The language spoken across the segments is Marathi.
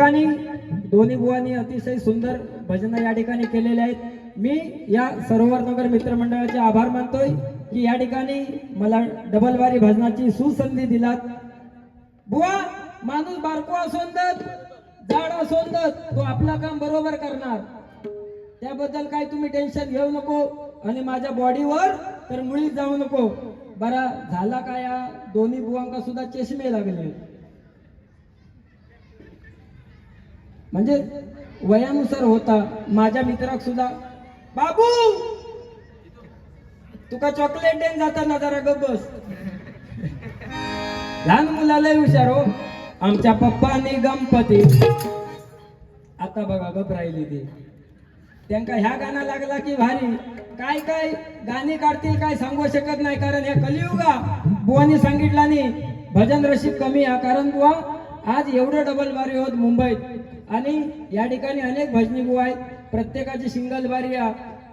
ठिकाणी दोन्ही बुवांनी अतिशय सुंदर भजनं या ठिकाणी केलेले आहेत. मी या सरोवर नगर मित्रमंडळाचे आभार मानतोय की या ठिकाणी मला डबलवारी भजनाची सुसंधी दिलात. बुवा माणूस बारको असोंदत जाड असोंदत तो आपला काम बरोबर करणार. त्याबद्दल काय तुम्ही टेन्शन घेऊ नको आणि माझ्या बॉडीवर तर मुळीच जाऊ नको. बरा झाला काय या दोन्ही बुवांका सुद्धा चष्मे लागले? म्हणजे वयानुसार होता. माझ्या मित्राक सुद्धा बाबू तुका चॉकलेट देन जाताना जरा गबस बस. लहान मुलाला हुशार हो. आमच्या पप्पानी गणपती. आता बघा गप राहिली ती. त्यांका ह्या गाणं लागला की भारी. काय काय? गाणी काढतील काय सांगू शकत नाही कारण या कलियुगा बुवानी सांगितला नाही भजन रसिक कमी आहे कारण बुवा आज एवढं डबल बारी होत मुंबईत. आणि या ठिकाणी अनेक भजनी बुवा आहेत. प्रत्येकाची सिंगल बारी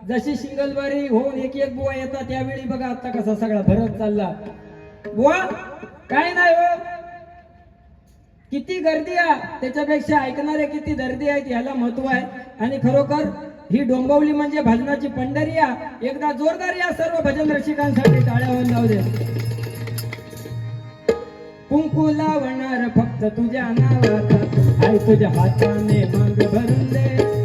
जशी सिंगल बारी होऊन एक एक बुवा येतात त्यावेळी बघा आता कसा सगळा भरत चालला. बुवा काय नाही हो. किती गर्दी आहे त्याच्यापेक्षा ऐकणारे किती दर्दी आहेत याला महत्त्व आहे. आणि खरोखर ही डोंबवली म्हणजे भजनाची पंढरी या. एकदा जोरदार या सर्व भजन रसिकांसाठी टाळ्यावर जाऊ दे. कुंकू लावणार फक्त तुझ्या नावाचा. आई तुझ्या हाताने मग भरून दे।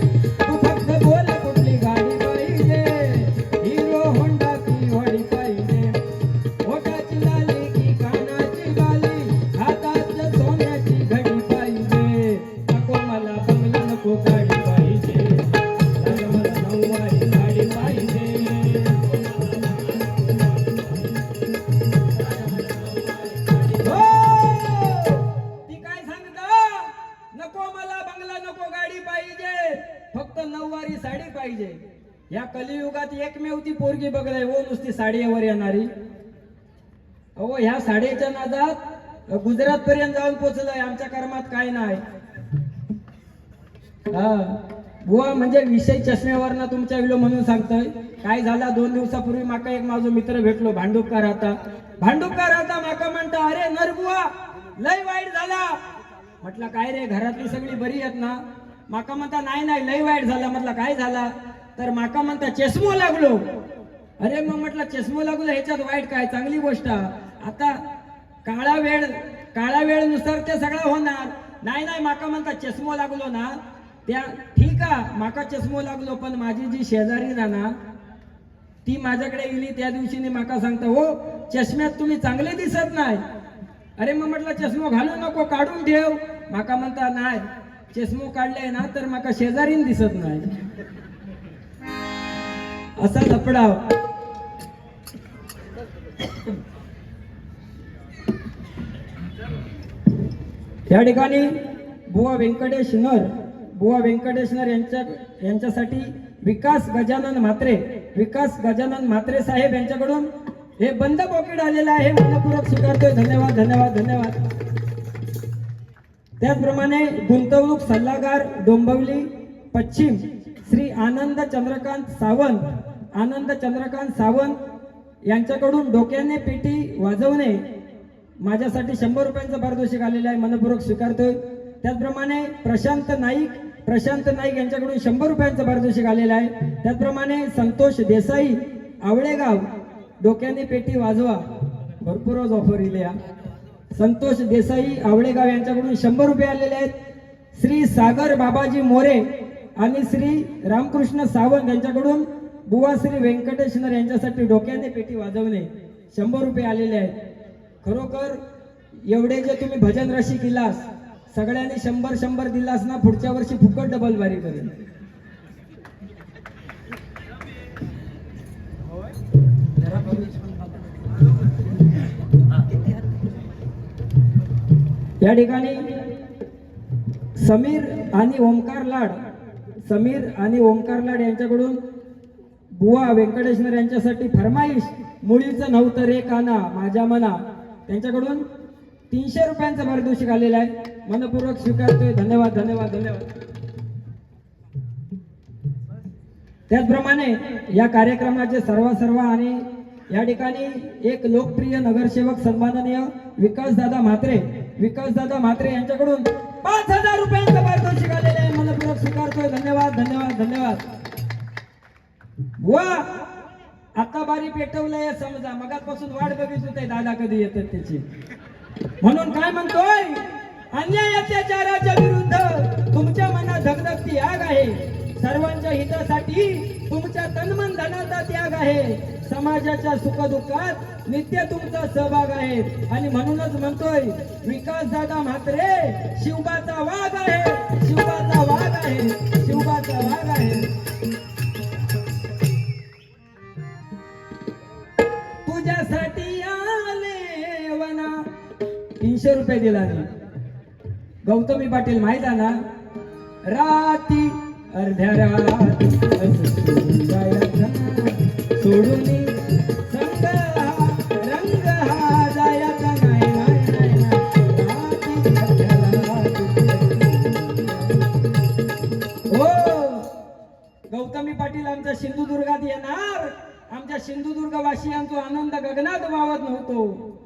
गुजरात पर्यंत जाऊन पोहोचलोय आमच्या कर्मात काय नाही. हा. बुवा म्हणजे विषय चष्म्यावरनं तुमच्या विलो म्हणून सांगतोय. काय झाला? दोन दिवसापूर्वी माका एक माझा मित्र भेटलो भांडुपकार आता. भांडुपकार आता माका म्हणता अरे नरबुवा लय वाईट झाला. म्हटलं काय रे घरातली सगळी बरी आहेत ना? माका म्हणता नाही नाही लय वाईट झाला. म्हटलं काय झाला? तर माका म्हणता चष्मो लागलो. अरे मग म्हटलं चष्मो लागलो ह्याच्यात वाईट काय? चांगली गोष्ट. आता काळा वेळ काळा वेळनुसार ते सगळं होणार. नाही नाही माका म्हणता चष्मो लागलो ना. त्या ठीक आहे माका चष्मो लागलो पण माझी जी शेजारी ना ती माझ्याकडे गेली त्या दिवशी माका सांगता हो चष्म्यात तुम्ही चांगले दिसत नाही. अरे मग म्हटलं चष्मो घालू नको काढून ठेव. माका म्हणता नाही चष्मो काढले ना तर माका शेजारीन दिसत नाही. असा लपडाव. या ठिकाणी बुवा व्यंकटेश नर बुवा व्यंकटेश नर यांच्या यांच्यासाठी विकास गजानन म्हात्रे विकास गजानन म्हात्रे साहेब यांच्याकडून हे बंद पॉकेट आलेलं आहे. मनपूर्वक स्वीकारतोय. धन्यवाद धन्यवाद धन्यवाद. त्याचप्रमाणे गुंतवणूक सल्लागार डोंबवली पश्चिम श्री आनंद चंद्रकांत सावंत आनंद चंद्रकांत सावंत यांच्याकडून डोक्याने पेटी वाजवणे माझ्यासाठी शंभर रुपयांचं पारितोषिक आलेलं आहे मनपूर्वक स्वीकारतोय. त्याचप्रमाणे प्रशांत नाईक प्रशांत नाईक यांच्याकडून शंभर रुपयांचं पारितोषिक आलेलं आहे. त्याचप्रमाणे संतोष देसाई आवळेगाव डोक्याने पेटी वाजवा. भरपूरच ऑफर इल्या संतोष देसाई आवळेगाव यांच्याकडून शंभर रुपये आलेले आहेत. श्री सागर बाबाजी मोरे आणि श्री रामकृष्ण सावंत यांच्याकडून बुवा श्री व्यंकटेश्वर यांच्यासाठी डोक्याने पेटी वाजवणे. शंभर रुपये आलेले आहेत. खरोखर एवढे जे तुम्ही भजन रशी केलास सगळ्यांनी शंभर शंभर दिलास ना पुढच्या वर्षी फुकट डबल बारी करेल या ठिकाणी समीर आणि ओमकार लाड समीर आणि ओमकार लाड यांच्याकडून बुवा व्यंकटेश्वर यांच्यासाठी फरमाईश मुळीचं नव्हतं रे काना माझ्या मना. त्यांच्याकडून तीनशे रुपयांचं पारितोषिक आलेलं आहे. मनपूर्वक स्वीकारतोय. धन्यवाद धन्यवाद धन्यवाद. त्याचप्रमाणे या कार्यक्रमाचे सर्व सर्व आणि या ठिकाणी एक लोकप्रिय नगरसेवक सन्माननीय विकासदादा म्हात्रे विकासदादा म्हात्रे यांच्याकडून पाच हजार रुपयांचं पारितोषिक आलेलं आहे. मनपूर्वक स्वीकारतोय. धन्यवाद धन्यवाद धन्यवाद. वा! आता बारी पेटवलंय समजा. मगापासून वाट बघित होते दादा कधी येतात त्याची. म्हणून काय म्हणतोय? अन्याय अत्याचाराच्या विरुद्ध तुमच्या मनात धगधगती आग आहे. सर्वांच्या हितासाठी तुमच्या तन्मन धनाचा त्याग आहे. समाजाच्या सुखदुःखात नित्य तुमचा सहभाग आहे. आणि म्हणूनच म्हणतोय विकास दादा म्हात्रे शिवबाचा वाघ आहे. शिवबाचा वाघ आहे. तीनशे रुपये दिला गौतमी पाटील माहीत आहे ना? राती अर्ध्या रात सोडून संग रंग हा जायचा नाही. हो गौतमी पाटील आमच्या सिंधुदुर्गात येणार. आमच्या सिंधुदुर्ग वासियांचा आनंद गगनात वावत नव्हतो.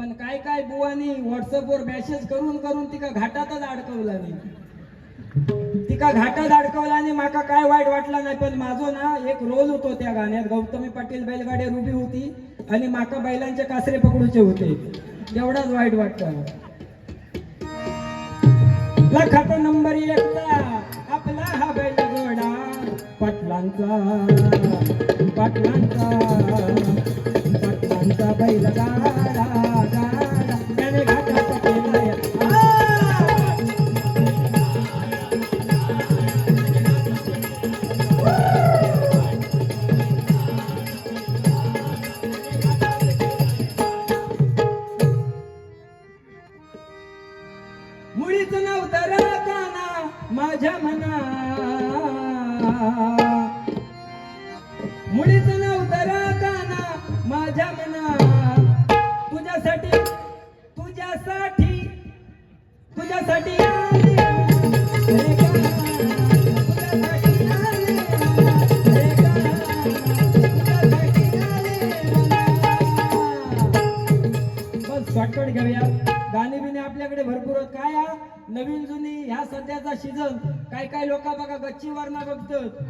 पण काय काय बुवानी व्हॉट्सअपवर मेसेज करून करून तिका घाटातच अडकवला नाही. तिका घाटात अडकवला आणि माका काय वाईट वाटला नाही पण माझो ना एक रोल होतो त्या गाण्यात. गौतमी पाटील बैलगाडी उभी होती आणि माका बैलांचे कासरे पकडूचे होते. तेवढाच वाईट वाटतं. लाखाचा नंबर एकचा आपला हा बैल जोडा पाटलांचा पाटलांचा. पाटलांचा बैल गाडा या नवीन जुनी ह्या सध्याचा सीझन काय काय लोक बघा गच्चीवर ना बघतात.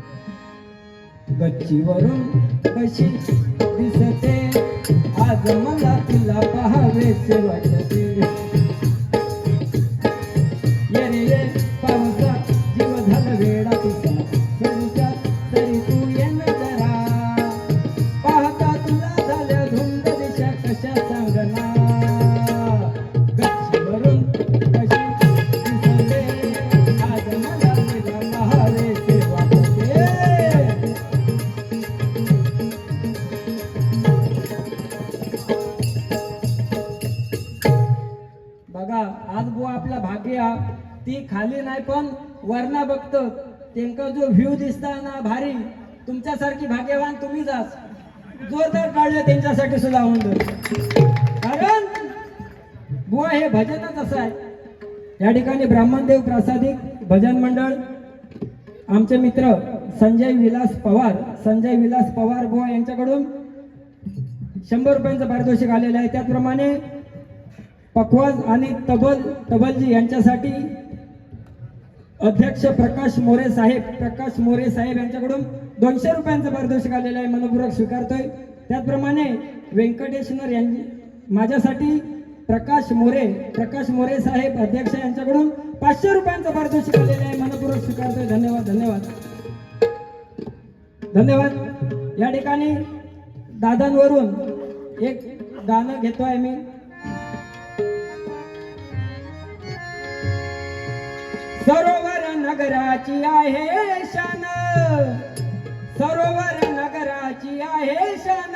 गच्चीवरून कशी दिसते? आज मला तुला पहावेसे वाटते. ती खाली नाही पण वरना बघत. त्यांका जो व्ह्यू दिसता ना भारी तुमच्यासारखी भाग्यवान तुम्ही आस जोरदार काढलं त्यांच्यासाठी सुद्धा होऊन कारण बुवा हे भजनच असं आहे. या ठिकाणी ब्राह्मणदेव प्रासादिक भजन मंडळ आमचे मित्र संजय विलास पवार संजय विलास पवार बुवा यांच्याकडून शंभर रुपयांचं पारितोषिक आलेलं आहे. त्याचप्रमाणे पखवाज आणि तबल तबलजी यांच्यासाठी अध्यक्ष प्रकाश मोरे साहेब प्रकाश मोरे साहेब यांच्याकडून दोनशे रुपयांचं पारितोषिक आलेलं आहे मनपूर्वक स्वीकारतोय. त्याचप्रमाणे व्यंकटेश्वर यांनी माझ्यासाठी प्रकाश मोरे प्रकाश मोरे साहेब अध्यक्ष यांच्याकडून पाचशे रुपयांचं पारितोषिक आलेलं आहे मनपूर्वक स्वीकारतोय. धन्यवाद धन्यवाद. धन्यवाद. या ठिकाणी दादांवरून एक गाणं घेतोय मी. सरोवर नगराची आहे शान. सरोवर नगराची आहे शान.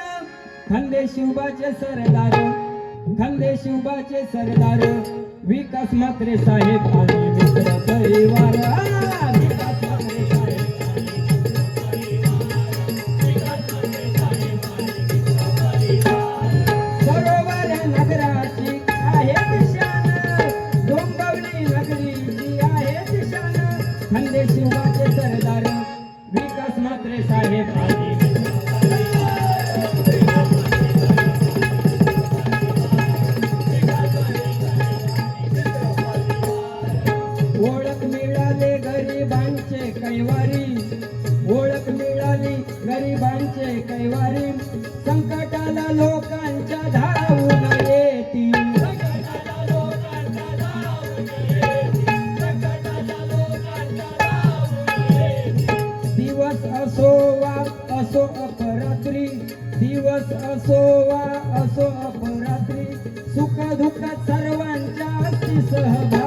खंदे शिवबाचे सरदार खंदे शिवबाचे सरदार. विकास मात्रे साहेब आणि मित्र परिवार. विकास साहेब आले सुख दुःख सर्वांच्या असती सहभागी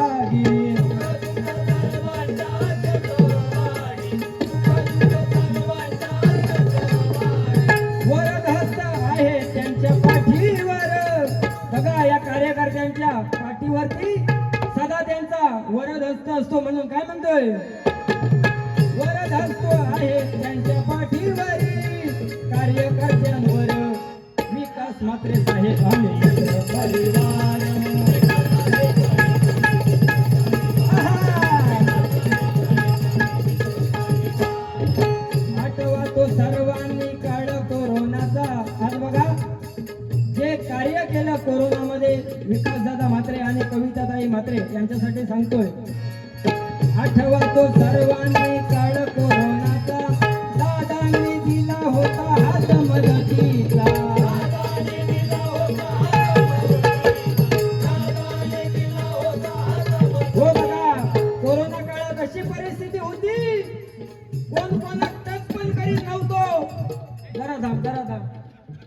जरा थांब जरा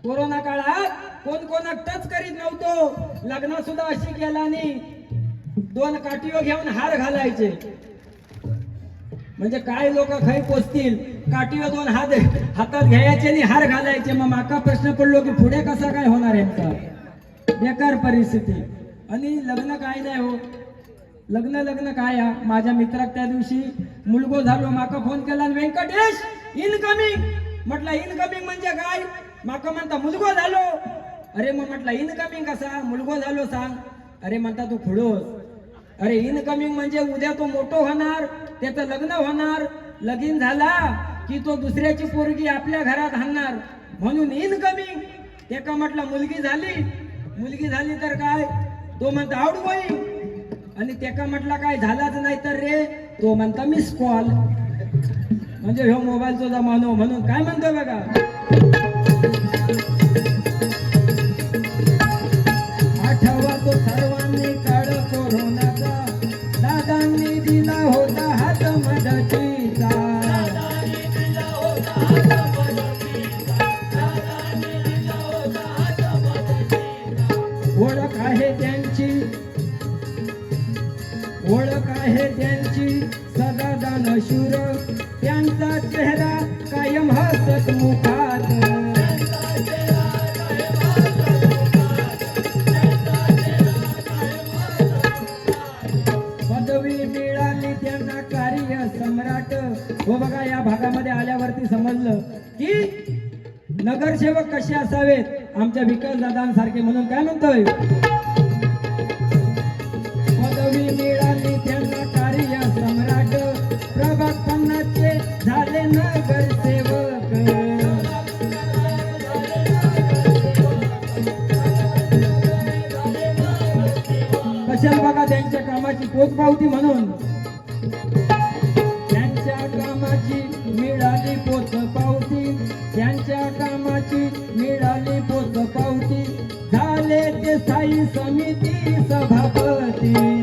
कोरोना काळात कोण कोणा टच करीत नव्हतो. लग्न सुद्धा अशी केला नाही. दोन काठीवर घेऊन हार घालायचे. म्हणजे काय लोक खाई पोचतील काठीवर दोन हात हातात घ्यायचे आणि हार घालायचे. मग माका प्रश्न पडलो की पुढे कसा काय होणार यांचा? बेकार परिस्थिती. आणि लग्न काय नाही हो. लग्न लग्न काय हा? माझ्या मित्राक त्या दिवशी मुलगो झालो. माका फोन केला आणि व्यंकटेश इनकमिंग म्हटलं इनकमिंग म्हणजे काय? माका म्हणता मुलगो झालो. अरे मग म्हटलं इनकमिंग कसा? मुलगो झालो सांग. अरे म्हणता तू खुडोस. अरे इनकमिंग म्हणजे उद्या तो मोठो होणार त्याचं लग्न होणार लगीन झाला की तो दुसऱ्याची पोरगी आपल्या घरात आणणार म्हणून इनकमिंग एका म्हटलं मुलगी झाली. मुलगी झाली तर काय? तो म्हणता आउट गोईंग आणि त्याका म्हटलं काय झालाच नाही तर रे. तो म्हणता मिस कॉल म्हणजे ह्यो मोबाईलचा जमानो म्हणून काय म्हणतो बघा? की नगरसेवक कसे असावेत? आमच्या विकास दादांसारखे म्हणून काय म्हणतोय? पदवी मिळाली त्यांना कार्य सम्राट. प्रभात पन्नाचे झाले नगरसेवक. कशाला बघा त्यांच्या कामाची पोचपावती म्हणून. स्थायी समिती सभापती।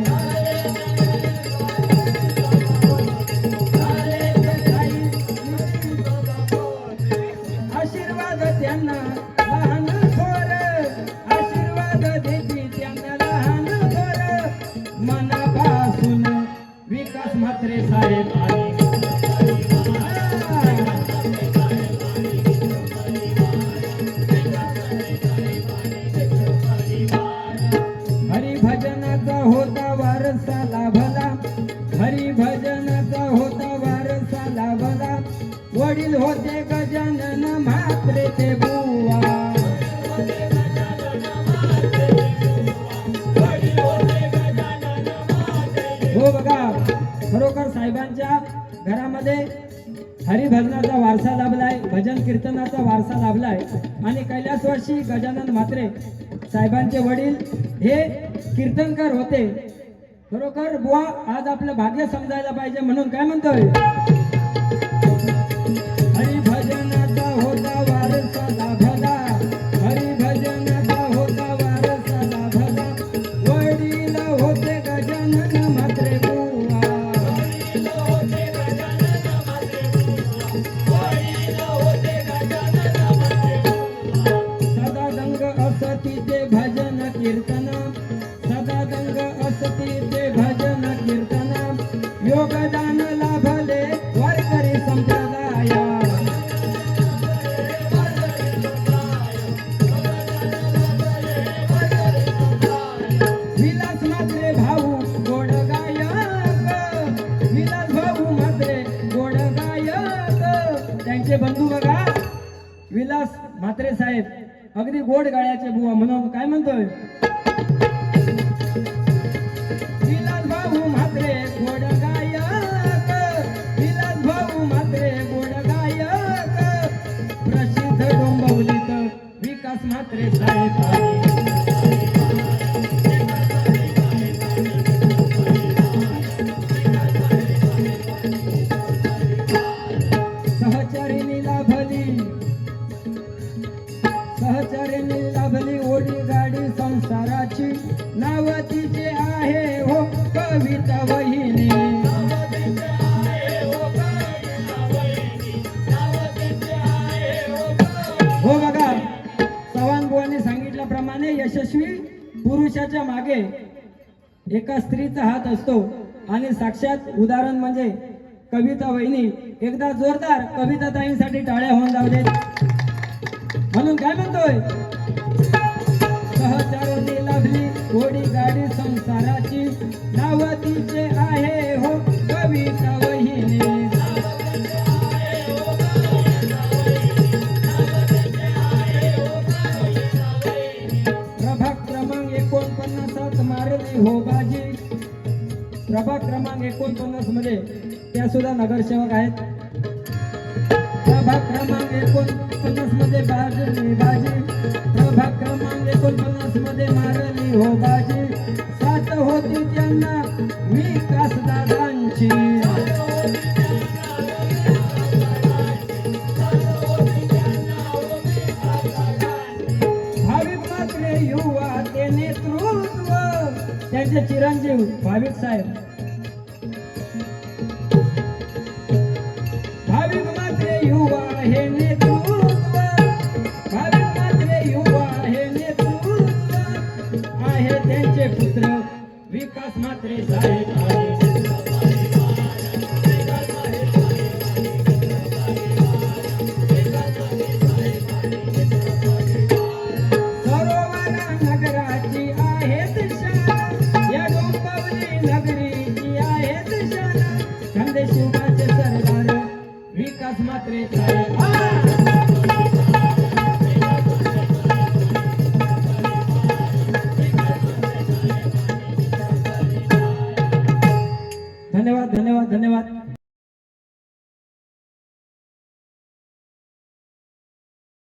हरिभजनाचा होता वारसाला बरा वडील होते गजानन म्हात्रे ते बुवा. हो बघा खरोखर साहेबांच्या घरामध्ये हरिभजनाचा वारसा लाभलाय भजन कीर्तनाचा वारसा लाभलाय. आणि कैलासवासी गजानन म्हात्रे साहेबांचे वडील हे कीर्तनकार होते. खरोखर बुवा आज आपलं भाग्य समजायला पाहिजे म्हणून काय म्हणतोय? ठाकरे साहेब अगदी गोड गाळ्याचे बुवा म्हणून काय म्हणतोय? कवीचा हात असतो. आणि साक्षात उदाहरण म्हणजे कविता वहिनी. एकदा जोरदार कविता ताईंसाठी टाळ्या होऊन जाऊ देत. म्हणून काय म्हणतोय? सुद्धा नगरसेवक आहेत. प्रभाग क्रमांक एकोणपन्नासमध्ये बाजली बाजी. प्रभाग क्रमांक एकोणपन्नासमध्ये मारली हो बाजी. सात होती त्यांना विकास दादांची भाविक मात्र युवा ते नेतृत्व. त्यांचे चिरंजीव भाविक साहेब.